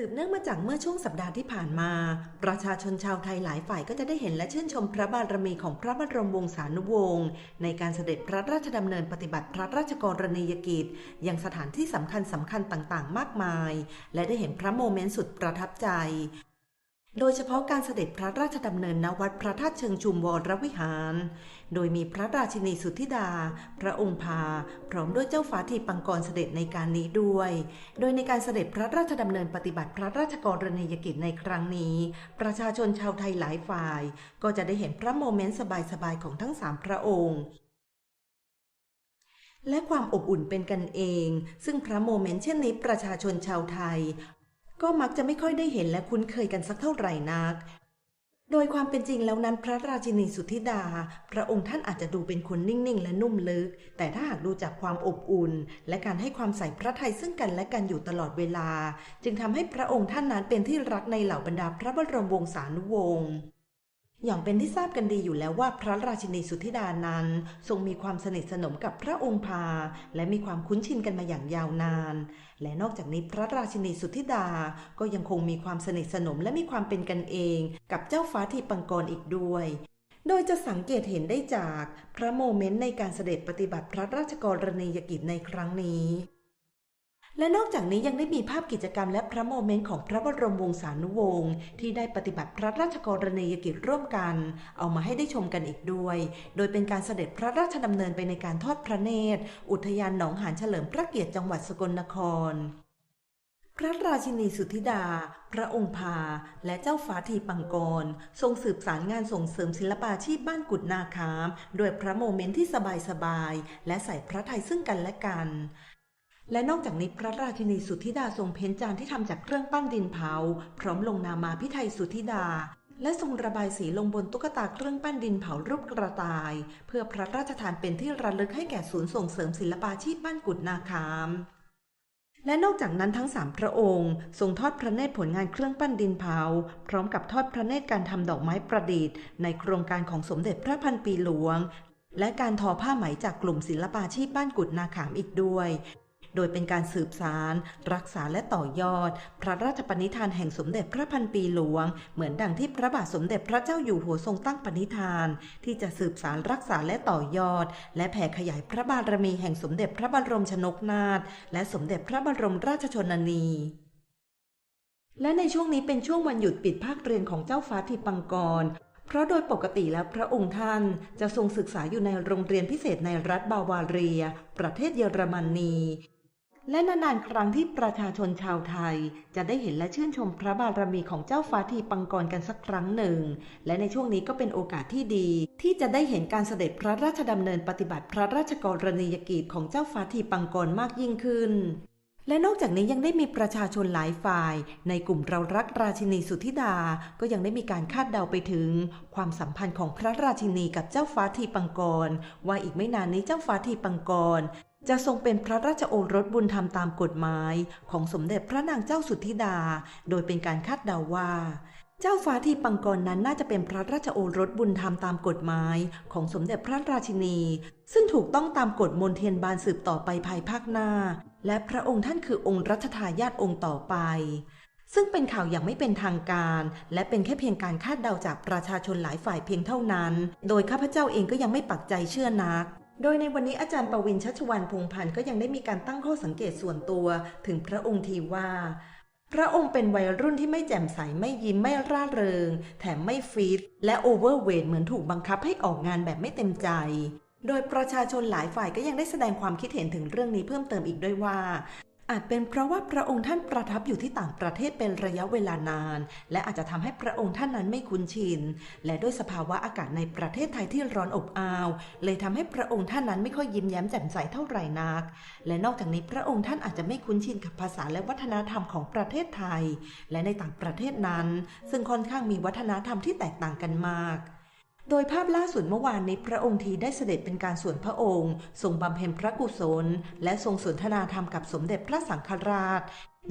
สืบเนื่องมาจากเมื่อช่วงสัปดาห์ที่ผ่านมา ประชาชนชาวไทยหลายฝ่ายก็จะได้เห็นและชื่นชมพระบารมีของพระบรมวงศานุวงศ์ในการเสด็จพระราชดำเนินปฏิบัติพระราชกรณียกิจ ยังสถานที่สำคัญสำคัญต่างๆ มากมาย และได้เห็นพระโมเมนต์สุดประทับใจ โดยเฉพาะการเสด็จพระราชดำเนินณวัดพระธาตุเชิงชุมวรวิหาร โดยมีพระราชินีสุทธิดา พระองค์พา พร้อมด้วยเจ้าฟ้าทีปังกรเสด็จในการนี้ด้วย โดยในการเสด็จพระราชดำเนินปฏิบัติพระราชกรณียกิจในครั้งนี้ ประชาชนชาวไทยหลายฝ่าย ก็จะได้เห็นพระโมเมนต์สบายๆของทั้งสามพระองค์และความอบอุ่นเป็นกันเอง ซึ่งพระโมเมนต์เช่นนี้ประชาชนชาวไทย ก็มักจะไม่ค่อยได้เห็นและคุ้นเคยกันสักเท่าไหร่นัก โดยความเป็นจริงแล้วนั้นพระราชินีสุทธิดา พระองค์ท่านอาจจะดูเป็นคนนิ่งๆ และนุ่มลึก แต่ถ้าหากดูจากความอบอุ่น และการให้ความใส่พระทัยซึ่งกันและกันอยู่ตลอดเวลา จึงทำให้พระองค์ท่านนั้นเป็นที่รักในเหล่าบรรดาพระบรมวงศานุวงศ์ อย่างเป็นที่ทราบกันดีอยู่แล้วว่าพระราชินีสุทธิดานั้น ทรงมีความสนิทสนมกับพระองค์พา และมีความคุ้นชินกันมาอย่างยาวนาน และนอกจากนี้พระราชินีสุทธิดาก็ยังคงมีความสนิทสนมและมีความเป็นกันเอง กับเจ้าฟ้าทีปังกรอีกด้วย โดยจะสังเกตเห็นได้จากพระโมเมนต์ในการเสด็จปฏิบัติพระราชกรณียกิจในครั้งนี้ และนอกจากนี้ยังได้มีภาพกิจกรรมและพระโมเมนต์ของพระบรมวงศานุวงศ์ที่ได้ปฏิบัติพระราชกรณียกิจร่วมกัน เอามาให้ได้ชมกันอีกด้วย โดยเป็นการเสด็จพระราชดำเนินไปในการทอดพระเนตร อุทยานหนองหานเฉลิมพระเกียรติจังหวัดสกลนครพระราชินีสุธิดา พระองค์พา และเจ้าฟ้าทีปังกร ทรงสืบสารงานส่งเสริมศิลปาชีพบ้านกุดนาคามโดยพระโมเมนต์ที่สบายๆ และใส่พระไทยซึ่งกันและกัน และนอกจากนี้พระราชินีสุทธิดาทรงเพ้นจานที่ทำจากเครื่องปั้นดินเผา พร้อมลงนามาพิไทยสุทธิดา และทรงระบายสีลงบนตุ๊กตาเครื่องปั้นดินเผารูปกระต่าย เพื่อพระราชทานเป็นที่ระลึกให้แก่ศูนย์ส่งเสริมศิลปาชีพบ้านกุดนาคามและนอกจากนั้นทั้งสามพระองค์ทรงทอดพระเนตรผลงานเครื่องปั้นดินเผา พร้อมกับทอดพระเนตรการทำดอกไม้ประดิษฐ์ ในโครงการของสมเด็จพระพันปีหลวง และการทอผ้าไหมจากกลุ่มศิลปาชีพบ้านกุดนาขามอีกด้วย โดยเป็นการสืบสารรักษาและต่อยอด พระราชปณิธานแห่งสมเด็จพระพันปีหลวง เหมือนดังที่พระบาทสมเด็จพระเจ้าอยู่หัวทรงตั้งปณิธาน ที่จะสืบสารรักษาและต่อยอด และแผ่ขยายพระบารมีแห่งสมเด็จพระบรมชนกนาถและสมเด็จพระบรมราชชนนีและในช่วงนี้เป็นช่วงวันหยุดปิดภาคเรียนของเจ้าฟ้าทิปังกร เพราะโดยปกติแล้วพระองค์ท่านจะทรงศึกษาอยู่ในโรงเรียนพิเศษในรัฐบาวาเรีย ประเทศเยอรมนี และนานๆครั้งที่ประชาชนชาวไทย จะได้เห็นและชื่นชมพระบารมีของเจ้าฟ้าทีปังกรกันสักครั้งหนึ่ง และในช่วงนี้ก็เป็นโอกาสที่ดี ที่จะได้เห็นการเสด็จพระราชดำเนินปฏิบัติพระราชกรณียกิจของเจ้าฟ้าทีปังกรมากยิ่งขึ้นและนอกจากนี้ยังได้มีประชาชนหลายฝ่าย ในกลุ่มเรารักราชินีสุธิดา ก็ยังได้มีการคาดเดาไปถึง ความสัมพันธ์ของพระราชินีกับเจ้าฟ้าทีปังกร ว่าอีกไม่นานนี้เจ้าฟ้าทีปังกร จะทรงเป็นพระราชโอรสบุญธรรมตามกฎหมายของสมเด็จพระนางเจ้าสุทธิดา โดยเป็นการคาดเดาว่า เจ้าฟ้าที่ปังกรนั้นน่าจะเป็นพระราชโอรสบุญธรรมตามกฎหมายของสมเด็จพระราชินี ซึ่งถูกต้องตามกฎมนเทียนบานสืบต่อไปภายภาคหน้า และพระองค์ท่านคือองค์รัชทายาทองค์ต่อไปซึ่งเป็นข่าวอย่างไม่เป็นทางการ และเป็นแค่เพียงการคาดเดาจากประชาชนหลายฝ่ายเพียงเท่านั้น โดยข้าพเจ้าเองก็ยังไม่ปักใจเชื่อนัก โดยในวันนี้อาจารย์ประวินชัชวานพงพันธ์ก็ยังได้มีการตั้งข้อสังเกตส่วนตัวถึงพระองค์ทีว่า พระองค์เป็นวัยรุ่นที่ไม่แจ่มใสไม่ยิ้มไม่ร่าเริง แถมไม่ฟิตและโอเวอร์เวทเหมือนถูกบังคับให้ออกงานแบบไม่เต็มใจโดยประชาชนหลายฝ่ายก็ยังได้แสดงความคิดเห็นถึงเรื่องนี้เพิ่มเติมอีกด้วยว่า อาจเป็นเพราะว่าพระองค์ท่านประทับอยู่ที่ต่างประเทศเป็นระยะเวลานาน และอาจจะทำให้พระองค์ท่านนั้นไม่คุ้นชิน และด้วยสภาวะอากาศในประเทศไทยที่ร้อนอบอ้าว เลยทำให้พระองค์ท่านนั้นไม่ค่อยยิ้มแย้มแจ่มใสเท่าไหร่นัก และนอกจากนี้พระองค์ท่านอาจจะไม่คุ้นชินกับภาษาและวัฒนธรรมของประเทศไทย และในต่างประเทศนั้น ซึ่งค่อนข้างมีวัฒนธรรมที่แตกต่างกันมาก โดยภาพล่าสุดเมื่อวานนี้พระองค์ทีได้เสด็จเป็นการส่วนพระองค์ ทรงบำเพ็ญพระกุศล และทรงสนทนาธรรมกับสมเด็จพระสังฆราช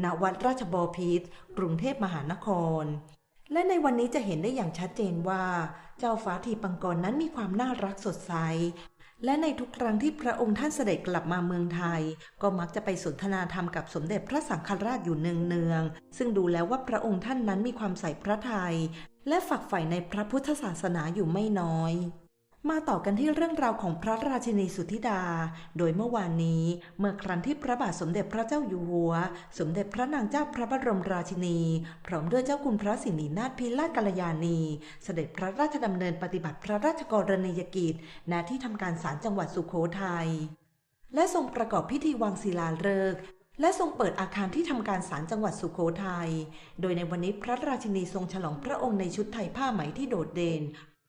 ณ วัดราชบพิตรกรุงเทพมหานคร และในวันนี้จะเห็นได้อย่างชัดเจนว่า เจ้าฟ้าทีปังกรนั้นมีความน่ารักสดใส และในทุกครั้งที่พระองค์ท่านเสด็จกลับมาเมืองไทย ก็มักจะไปสนทนาธรรมกับสมเด็จพระสังฆราชอยู่เนืองๆซึ่งดูแล้วว่าพระองค์ท่านนั้นมีความใส่พระทัย และฝักใฝ่ในพระพุทธศาสนาอยู่ไม่น้อย มาต่อกันที่เรื่องราวของพระราชินีสุทธิดา โดยเมื่อวานนี้เมื่อครั้งที่พระบาทสมเด็จพระเจ้าอยู่หัว สมเด็จพระนางเจ้าพระบรมราชินี พร้อมด้วยเจ้าคุณพระสินีนาถพิราชกัลยาณี เสด็จพระราชดำเนินปฏิบัติพระราชกรณียกิจณที่ทำการศาลจังหวัดสุโขทัยและทรงประกอบพิธีวางศิลาฤกษ์ และทรงเปิดอาคารที่ทำการศาลจังหวัดสุโขทัย โดยในวันนี้พระราชินีทรงฉลองพระองค์ในชุดไทยผ้าไหมที่โดดเด่น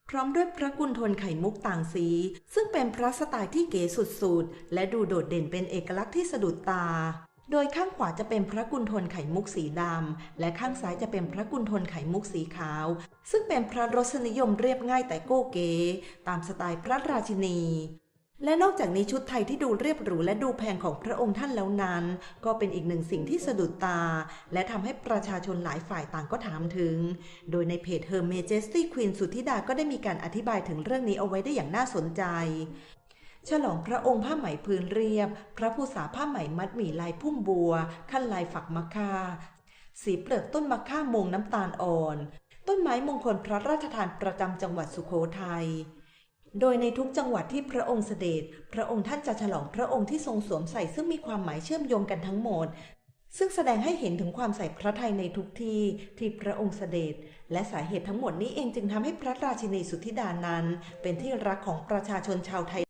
พร้อมด้วยพระกุณฑลไข่มุกต่างสี ซึ่งเป็นพระสไตล์ที่เก๋สุดๆ และดูโดดเด่นเป็นเอกลักษณ์ที่สะดุดตา โดยข้างขวาจะเป็นพระกุณฑลไข่มุกสีดำ และข้างซ้ายจะเป็นพระกุณฑลไข่มุกสีขาว ซึ่งเป็นพระรสนิยมเรียบง่ายแต่โก้เก๋ตามสไตล์พระราชินี และนอกจากนี้ชุดไทยที่ดูเรียบหรูและดูแพงของพระองค์ท่านแล้วนั้น ก็เป็นอีกหนึ่งสิ่งที่สะดุดตา และทำให้ประชาชนหลายฝ่ายต่างก็ถามถึง โดยในเพจ Her Majesty Queen สุธิดาก็ได้มีการอธิบายถึงเรื่องนี้เอาไว้ได้อย่างน่าสนใจฉลองพระองค์ผ้าไหมพื้นเรียบ พระภูษาผ้าไหมมัดหมี่ลายพุ่มบัว ขั้นลายฝักมะค่า สีเปลือกต้นมะค่ามงน้ำตาลอ่อน ต้นไม้มงคลพระราชทานประจำจังหวัดสุโขทัย โดยในทุกจังหวัดที่พระองค์เสด็จ พระองค์ท่านจะฉลองพระองค์ที่ทรงสวมใส่ซึ่งมีความหมายเชื่อมโยงกันทั้งหมด ซึ่งแสดงให้เห็นถึงความใส่พระทัยในทุกที่ที่พระองค์เสด็จ และสาเหตุทั้งหมดนี้เองจึงทำให้พระราชินีสุธิดานั้น เป็นที่รักของประชาชนชาวไทย